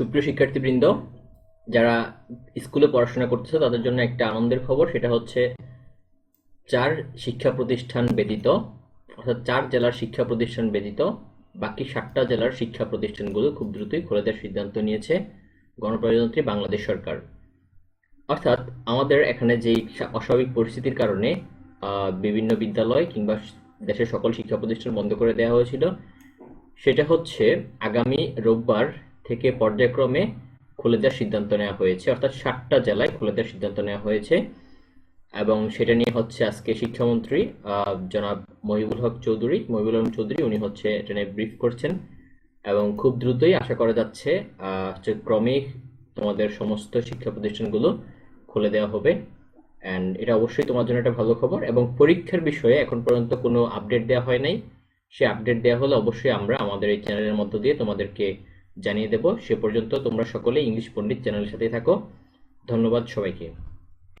সুপ্রিয় শিক্ষার্থীবৃন্দ, যারা স্কুলে পড়াশোনা করতেছে, তাদের জন্য একটা আনন্দের খবর। সেটা হচ্ছে চার শিক্ষা প্রতিষ্ঠান ব্যতীত, অর্থাৎ চার জেলার শিক্ষা প্রতিষ্ঠান ব্যতীত, বাকি সাতটা জেলার শিক্ষা প্রতিষ্ঠানগুলো খুব দ্রুতই খুলে দেওয়ার সিদ্ধান্ত নিয়েছে গণপ্রজাতন্ত্রী বাংলাদেশ সরকার। অর্থাৎ আমাদের এখানে সা- অস্বাভাবিক পরিস্থিতির কারণে বিভিন্ন বিদ্যালয় কিংবা দেশের সকল শিক্ষা প্রতিষ্ঠান বন্ধ করে দেওয়া হয়েছিল, সেটা হচ্ছে আগামী রোববার থেকে পর্যায়ক্রমে খুলে দেওয়ার সিদ্ধান্ত নেওয়া হয়েছে। অর্থাৎ সাতটা জেলায় খুলে দেওয়ার সিদ্ধান্ত নেওয়া হয়েছে এবং সেটা নিয়ে হচ্ছে আজকে শিক্ষামন্ত্রী জনাব মহিবুল হক চৌধুরী, মহিবুল হক চৌধুরী উনি হচ্ছে এটা নিয়ে ব্রিফ করছেন এবং খুব দ্রুতই আশা করা যাচ্ছে হচ্ছে ক্রমেই তোমাদের সমস্ত শিক্ষা প্রতিষ্ঠানগুলো খুলে দেওয়া হবে। অ্যান্ড এটা অবশ্যই তোমার জন্য একটা ভালো খবর এবং পরীক্ষার বিষয়ে এখন পর্যন্ত কোনো আপডেট দেওয়া হয় নাই। সে আপডেট দেওয়া হলে অবশ্যই আমরা আমাদের এই চ্যানেলের মধ্য দিয়ে তোমাদেরকে জানিয়ে দেব। সে পর্যন্ত তোমরা সকলে ইংলিশ পণ্ডিত চ্যানেলের সাথে থাকো। ধন্যবাদ সবাইকে।